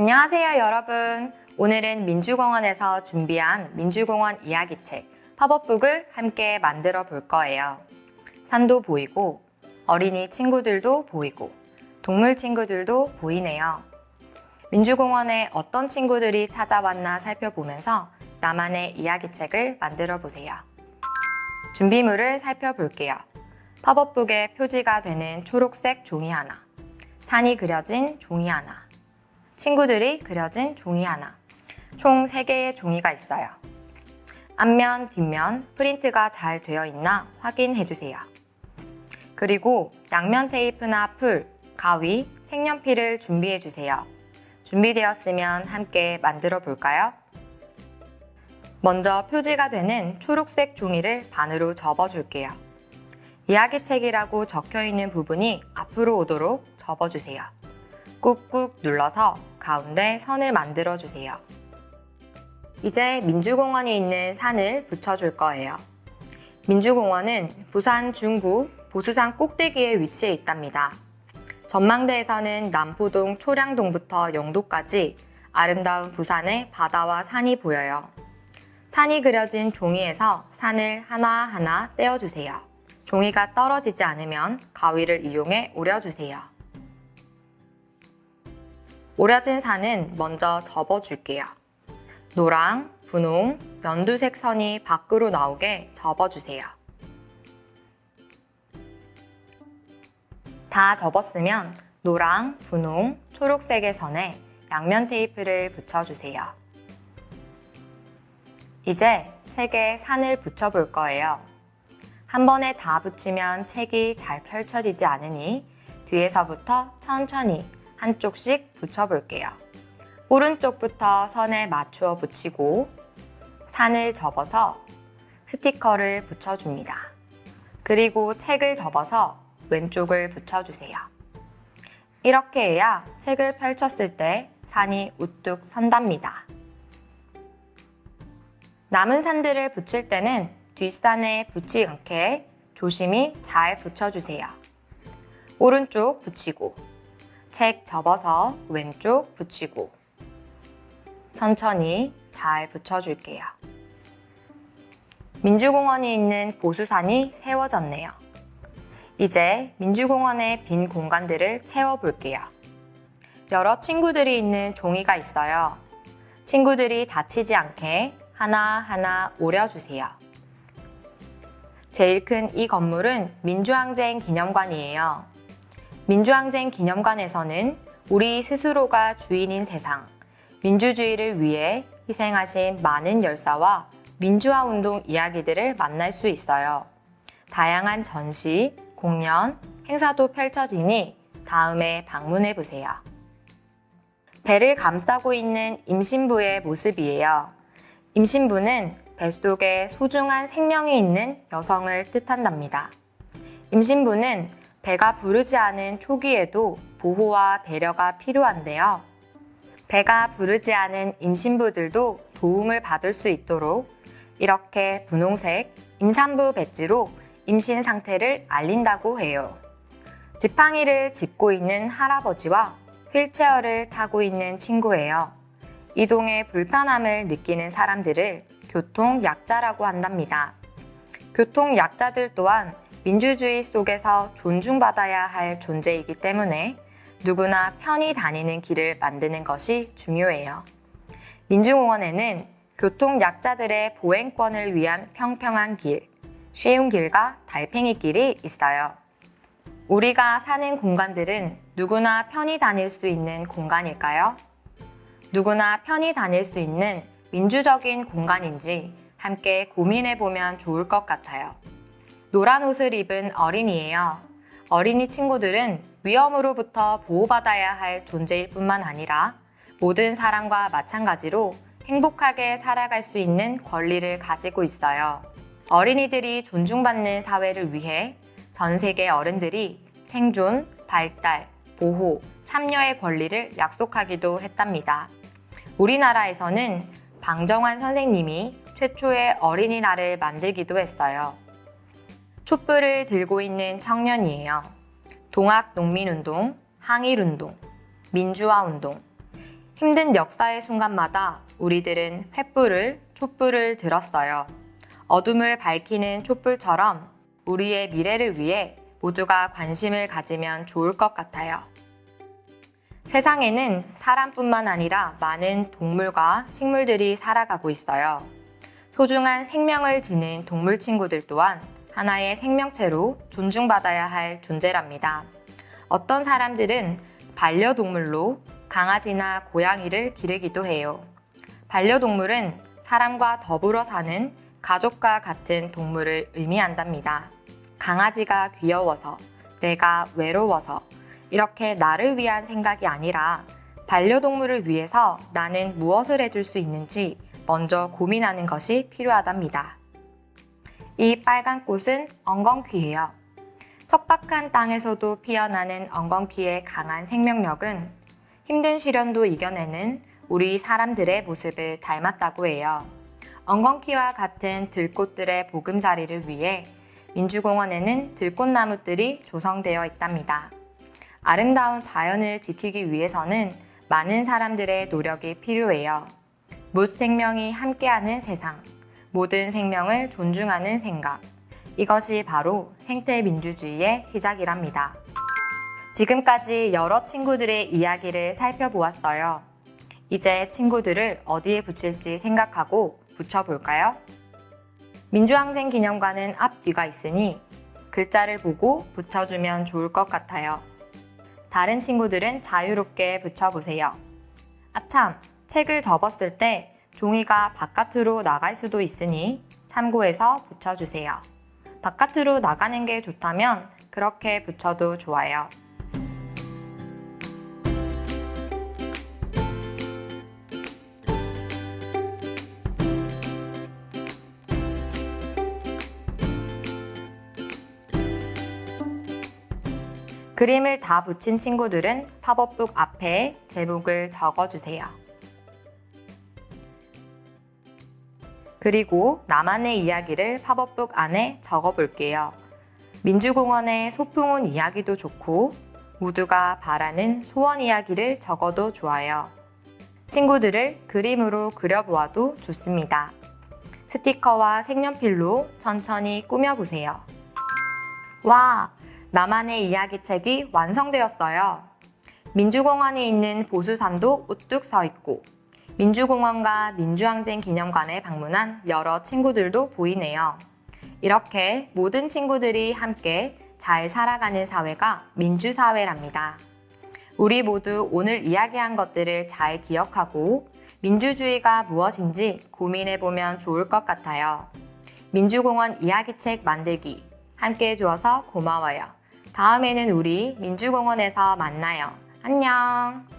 안녕하세요, 여러분. 오늘은 민주공원에서 준비한 민주공원 이야기책 팝업북을 함께 만들어 볼 거예요. 산도 보이고, 어린이 친구들도 보이고, 동물 친구들도 보이네요. 민주공원에 어떤 친구들이 찾아왔나 살펴보면서 나만의 이야기책을 만들어 보세요. 준비물을 살펴볼게요. 팝업북에 표지가 되는 초록색 종이 하나, 산이 그려진 종이 하나, 친구들이 그려진 종이 하나, 총 3개의 종이가 있어요. 앞면, 뒷면 프린트가 잘 되어 있나 확인해 주세요. 그리고 양면 테이프나 풀, 가위, 색연필을 준비해 주세요. 준비되었으면 함께 만들어 볼까요? 먼저 표지가 되는 초록색 종이를 반으로 접어 줄게요. 이야기책이라고 적혀 있는 부분이 앞으로 오도록 접어 주세요. 꾹꾹 눌러서 가운데 선을 만들어 주세요. 이제 민주공원이 있는 산을 붙여줄 거예요. 민주공원은 부산 중구 보수산 꼭대기에 위치해 있답니다. 전망대에서는 남포동 초량동부터 영도까지 아름다운 부산의 바다와 산이 보여요. 산이 그려진 종이에서 산을 하나하나 떼어주세요. 종이가 떨어지지 않으면 가위를 이용해 오려주세요. 오려진 산은 먼저 접어줄게요. 노랑, 분홍, 연두색 선이 밖으로 나오게 접어주세요. 다 접었으면 노랑, 분홍, 초록색의 선에 양면 테이프를 붙여주세요. 이제 책에 산을 붙여볼 거예요. 한 번에 다 붙이면 책이 잘 펼쳐지지 않으니 뒤에서부터 천천히 한쪽씩 붙여볼게요. 오른쪽부터 선에 맞추어 붙이고 산을 접어서 스티커를 붙여줍니다. 그리고 책을 접어서 왼쪽을 붙여주세요. 이렇게 해야 책을 펼쳤을 때 산이 우뚝 선답니다. 남은 산들을 붙일 때는 뒷산에 붙지 않게 조심히 잘 붙여주세요. 오른쪽 붙이고, 책 접어서 왼쪽 붙이고, 천천히 잘 붙여줄게요. 민주공원이 있는 보수산이 세워졌네요. 이제 민주공원의 빈 공간들을 채워볼게요. 여러 친구들이 있는 종이가 있어요. 친구들이 다치지 않게 하나하나 오려주세요. 제일 큰 이 건물은 민주항쟁 기념관이에요. 민주항쟁 기념관에서는 우리 스스로가 주인인 세상, 민주주의를 위해 희생하신 많은 열사와 민주화 운동 이야기들을 만날 수 있어요. 다양한 전시, 공연, 행사도 펼쳐지니 다음에 방문해 보세요. 배를 감싸고 있는 임신부의 모습이에요. 임신부는 뱃속에 소중한 생명이 있는 여성을 뜻한답니다. 임신부는 배가 부르지 않은 초기에도 보호와 배려가 필요한데요. 배가 부르지 않은 임신부들도 도움을 받을 수 있도록 이렇게 분홍색 임산부 배지로 임신 상태를 알린다고 해요. 지팡이를 짚고 있는 할아버지와 휠체어를 타고 있는 친구예요. 이동의 불편함을 느끼는 사람들을 교통약자라고 한답니다. 교통약자들 또한 민주주의 속에서 존중받아야 할 존재이기 때문에 누구나 편히 다니는 길을 만드는 것이 중요해요. 민주공원에는 교통 약자들의 보행권을 위한 평평한 길, 쉬운 길과 달팽이 길이 있어요. 우리가 사는 공간들은 누구나 편히 다닐 수 있는 공간일까요? 누구나 편히 다닐 수 있는 민주적인 공간인지 함께 고민해 보면 좋을 것 같아요. 노란 옷을 입은 어린이예요. 어린이 친구들은 위험으로부터 보호받아야 할 존재일 뿐만 아니라 모든 사람과 마찬가지로 행복하게 살아갈 수 있는 권리를 가지고 있어요. 어린이들이 존중받는 사회를 위해 전 세계 어른들이 생존, 발달, 보호, 참여의 권리를 약속하기도 했답니다. 우리나라에서는 방정환 선생님이 최초의 어린이날을 만들기도 했어요. 촛불을 들고 있는 청년이에요. 동학 농민운동, 항일운동, 민주화운동. 힘든 역사의 순간마다 우리들은 횃불을, 촛불을 들었어요. 어둠을 밝히는 촛불처럼 우리의 미래를 위해 모두가 관심을 가지면 좋을 것 같아요. 세상에는 사람뿐만 아니라 많은 동물과 식물들이 살아가고 있어요. 소중한 생명을 지닌 동물 친구들 또한 하나의 생명체로 존중받아야 할 존재랍니다. 어떤 사람들은 반려동물로 강아지나 고양이를 기르기도 해요. 반려동물은 사람과 더불어 사는 가족과 같은 동물을 의미한답니다. 강아지가 귀여워서, 내가 외로워서, 이렇게 나를 위한 생각이 아니라 반려동물을 위해서 나는 무엇을 해줄 수 있는지 먼저 고민하는 것이 필요하답니다. 이 빨간 꽃은 엉겅퀴예요. 척박한 땅에서도 피어나는 엉겅퀴의 강한 생명력은 힘든 시련도 이겨내는 우리 사람들의 모습을 닮았다고 해요. 엉겅퀴와 같은 들꽃들의 보금자리를 위해 민주공원에는 들꽃나무들이 조성되어 있답니다. 아름다운 자연을 지키기 위해서는 많은 사람들의 노력이 필요해요. 무 생명이 함께하는 세상, 모든 생명을 존중하는 생각. 이것이 바로 생태 민주주의의 시작이랍니다. 지금까지 여러 친구들의 이야기를 살펴보았어요. 이제 친구들을 어디에 붙일지 생각하고 붙여볼까요? 민주항쟁 기념관은 앞뒤가 있으니 글자를 보고 붙여주면 좋을 것 같아요. 다른 친구들은 자유롭게 붙여보세요. 아참, 책을 접었을 때 종이가 바깥으로 나갈 수도 있으니 참고해서 붙여주세요. 바깥으로 나가는 게 좋다면 그렇게 붙여도 좋아요. 그림을 다 붙인 친구들은 팝업북 앞에 제목을 적어주세요. 그리고 나만의 이야기를 팝업북 안에 적어볼게요. 민주공원의 소풍온 이야기도 좋고 모두가 바라는 소원 이야기를 적어도 좋아요. 친구들을 그림으로 그려보아도 좋습니다. 스티커와 색연필로 천천히 꾸며보세요. 와! 나만의 이야기책이 완성되었어요. 민주공원에 있는 보수산도 우뚝 서 있고, 민주공원과 민주항쟁 기념관에 방문한 여러 친구들도 보이네요. 이렇게 모든 친구들이 함께 잘 살아가는 사회가 민주사회랍니다. 우리 모두 오늘 이야기한 것들을 잘 기억하고 민주주의가 무엇인지 고민해보면 좋을 것 같아요. 민주공원 이야기책 만들기 함께 해주어서 고마워요. 다음에는 우리 민주공원에서 만나요. 안녕!